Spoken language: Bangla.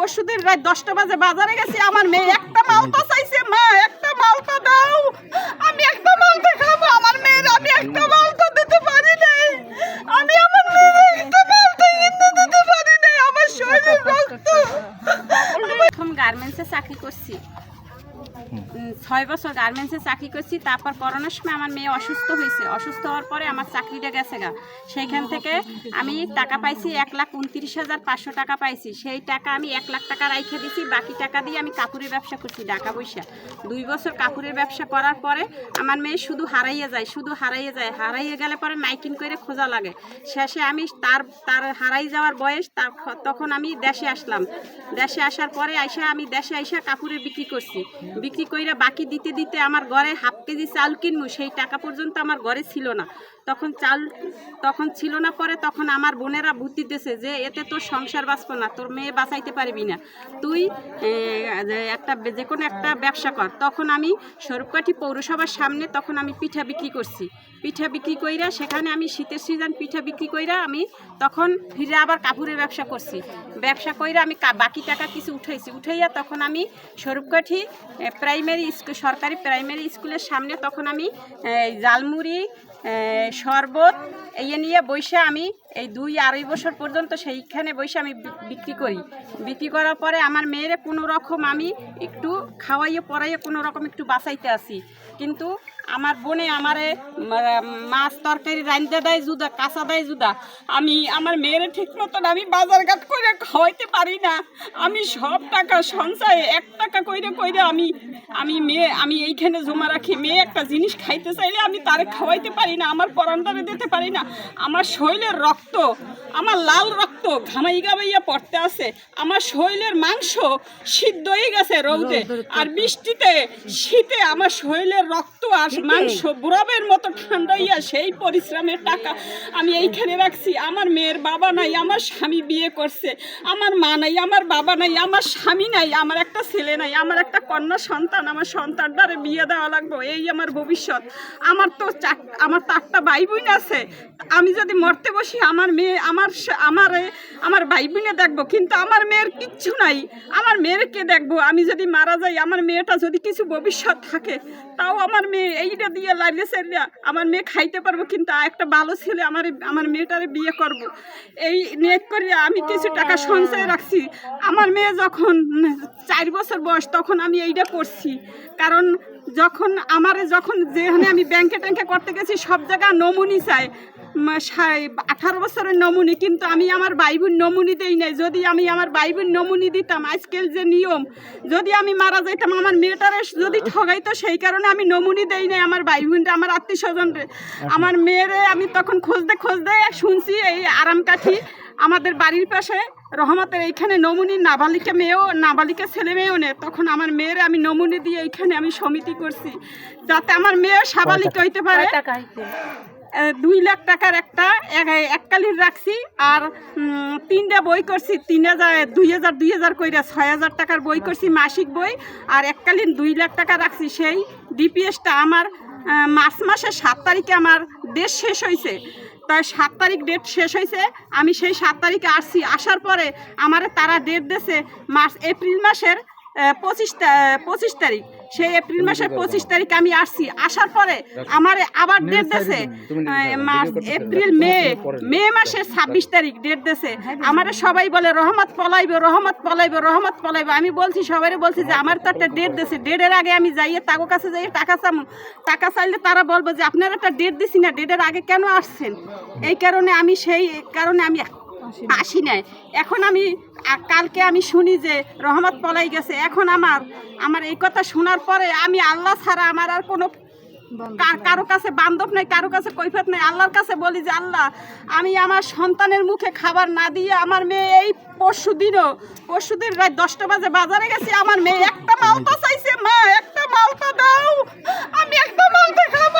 পরশুদিন রাত দশটা বাজে বাজারে গেছি, আমার মেয়ে একটা মালটা চাইছে, মা, একটা মালটা দাও। আমি একটা মালটা খাব, আমার মেয়ের আমি একটা মালটা দিতে পারি নাই। আমি আমার মেয়ের একটা মালটা কিনতে দিতে পারি নাই, আমার শরীরের রক্ত প্রথম গার্মেন্টসে চাকরি করছি। ছয় বছর গার্মেন্টসে চাকরি করছি, তারপর করোনার সময় আমার মেয়ে অসুস্থ হয়েছে। অসুস্থ হওয়ার পরে আমার চাকরিটা গেছে গা। সেইখান থেকে আমি টাকা পাইছি এক লাখ উনত্রিশ হাজার পাঁচশো টাকা পাইছি। সেই টাকা আমি এক লাখ টাকা রাইখে দিছি, বাকি টাকা দিয়ে আমি কাপড়ের ব্যবসা করছি ঢাকা পয়সা দুই বছর কাপড়ের ব্যবসা করার পরে আমার মেয়ে শুধু হারাইয়ে যায়, শুধু হারাইয়ে যায়। হারাইয়ে গেলে পরে মাইকিং করে খোঁজা লাগে। শেষে আমি তার তার হারাই যাওয়ার বয়স, তার তখন আমি দেশে আসলাম। দেশে আসার পরে আইসা আমি দেশে আইসা কাপড়ের বিক্রি করছি। বিক্রি কইরা বাকি দিতে দিতে আমার ঘরে হাফ কেজি চাল কিনবো সেই টাকা পর্যন্ত আমার ঘরে ছিল না। তখন চাল তখন ছিল না পরে তখন আমার বোনেরা বুদ্ধি দিতেছে যে, এতে তোর সংসার বাঁচবো না, তোর মেয়ে বাঁচাইতে পারবি না। তুই একটা, যে কোনো একটা ব্যবসা কর। তখন আমি স্বরূপকাঠি পৌরসভার সামনে তখন আমি পিঠা বিক্রি করছি। পিঠা বিক্রি কইরা সেখানে আমি শীতের সিজন পিঠা বিক্রি কইরা আমি তখন ফিরে আবার কাপড়ের ব্যবসা করছি। ব্যবসা কইরা আমি বাকি টাকা কিছু উঠাইছি। উঠাইয়া তখন আমি স্বরূপকাঠি প্রাইমারি স্কুল সরকারি প্রাইমারি স্কুলের সামনে তখন আমি জালমুড়ি শরবত এই নিয়ে বসে আমি এই দুই আড়াই বছর পর্যন্ত সেইখানে বসে আমি বিক্রি করি। বিক্রি করার পরে আমার মেয়েরে কোনো রকম আমি একটু খাওয়াইয়ে পড়াইয়ে কোনো রকম একটু বাঁচাইতে আসি। কিন্তু আমার বোনে আমারে মাছ তরকারি রাঁধতে দেয় জুদা, কাঁচা দেয় জুদা। আমি, আমার মেয়েরে ঠিক মতন আমি বাজার ঘাট করে খাওয়াইতে পারি না। আমি সব টাকা সঞ্চয়, এক টাকা কইরে কইরে আমি আমি মেয়ে, আমি এইখানে জমা রাখি। মেয়ে একটা জিনিস খাইতে চাইলে আমি তারে খাওয়াইতে পারি না, আমার পরান্ডারে দিতে পারি না। আমার শরীরের রক্ত আমার লাল রক্ত ঘামাই গামাইয়া পড়তে আছে। আমার শরীরের মাংস সিদ্ধ হয়ে গেছে রৌদে। আর বৃষ্টিতে শীতে আমার শরীরের রক্ত আর মাংস বুড়াবের মতো ঠান্ডা হইয়া সেই পরিশ্রমের টাকা আমি এইখানে রাখছি। আমার মেয়ের বাবা নাই আমার স্বামী বিয়ে করছে। আমার মা নাই আমার বাবা নাই আমার স্বামী নাই আমার একটা ছেলে নাই আমার একটা কন্যা সন্তান আমার সন্তান সন্তানটারে বিয়ে দেওয়া লাগবে এই আমার ভবিষ্যৎ। আমার তো চার- আমার তো আটটা ভাই বোন আছে। আমি যদি মরতে বসি আমার মেয়ে আমার স- আমার আমার ভাই বোনে দেখব, কিন্তু আমার মেয়ের কিচ্ছু নাই। আমার মেয়ের কে দেখব, আমি যদি মারা যাই, আমার মেয়েটা যদি কিছু ভবিষ্যৎ থাকে, তাও আমার মেয়ে এইটা দিয়ে লাগিয়ে সেরিয়া আমার মেয়ে খাইতে পারব, কিন্তু একটা ভালো ছেলে আমার আমার মেয়েটারে বিয়ে করব। এই নেট করে আমি কিছু টাকা সঞ্চয় রাখছি। আমার মেয়ে যখন চার বছর বয়স, তখন আমি এইটা করছি। কারণ যখন আমার, যখন যেখানে আমি ব্যাংকে ট্যাঙ্কে করতে গেছি, সব জায়গায় নমুনি চাই। আঠারো বছরের নমুনি কিন্তু আমি আমার বাইবুর নমুনি দেই নাই। যদি আমি আমার বাইবুর নমুনি দিতাম আজকাল যে নিয়ম যদি আমি মারা যাইতাম আমার মেয়েটারে যদি ঠগাইতো সেই কারণে আমি নমুনি দেই নাই আমার ভাই বোনরা আমার আত্মীয় স্বজনরে আমার মেয়েরে আমি তখন খুঁজতে খুঁজতে শুনছি এই আরামকাঠি আমাদের বাড়ির পাশে রহমতের এইখানে নমুনি নাবালিকা মেয়েও নাবালিকা ছেলে মেয়েও নেই। তখন আমার মেয়েরে আমি নমুনি দিয়ে এইখানে আমি সমিতি করছি যাতে আমার মেয়ে সাবালিক হইতে পারে। দুই লাখ টাকার একটা, এক- এককালীন রাখছি আর তিনটা বই করছি, তিন হাজার, দুই হাজার দুই হাজার কইরা ছয় হাজার টাকার বই করছি, মাসিক বই। আর এককালীন দুই লাখ টাকা রাখছি, সেই ডিপিএসটা আমার মার্চ মাসের সাত তারিখে আমার ডেট শেষ হয়েছে তাই সাত তারিখ ডেট শেষ হয়েছে আমি সেই সাত তারিখে আসছি, আসার পরে আমার তারা ডেট দিয়েছে মার্চ, এপ্রিল মাসের পঁচিশ পঁচিশ তারিখ। সেই এপ্রিল মাসের পঁচিশ তারিখ আমি আসছি। আসার পরে আমার আবার ডেট দিয়েছে মার্চ এপ্রিল মে মে মাসের ছাব্বিশ তারিখ ডেট দিয়েছে আমার সবাই বলে রহমত পলাইবে রহমত পলাইবে রহমত পলাইবে। আমি বলছি সবাই বলছি যে আমার তো একটা ডেট দিয়েছে ডেটের আগে আমি যাইয়ে তাগো কাছে যাই টাকা চামু টাকা চাইলে তারা বলব যে আপনার একটা ডেট দিছি না। ডেটের আগে কেন আসছেন? এই কারণে আমি সেই কারণে আমি আসি নাই। এখন আমি কালকে আমি শুনি যে রহমত পলাই গেছে। এখন আমার আমার এই কথা শোনার পরে আমি আল্লাহ ছাড়া আমার আর কোনো কারও কাছে বান্ধব নাই কারও কাছে কৈফত নাই। আল্লাহর কাছে বলি যে আল্লাহ আমি আমার সন্তানের মুখে খাবার না দিয়ে আমার মেয়ে এই পরশু দিনও পরশু দিন রায় দশটা বাজে বাজারে গেছি আমার মেয়ে একটা মালতা চাইছে মা একটা মালতা দাও। আমি একটা মালতা খাব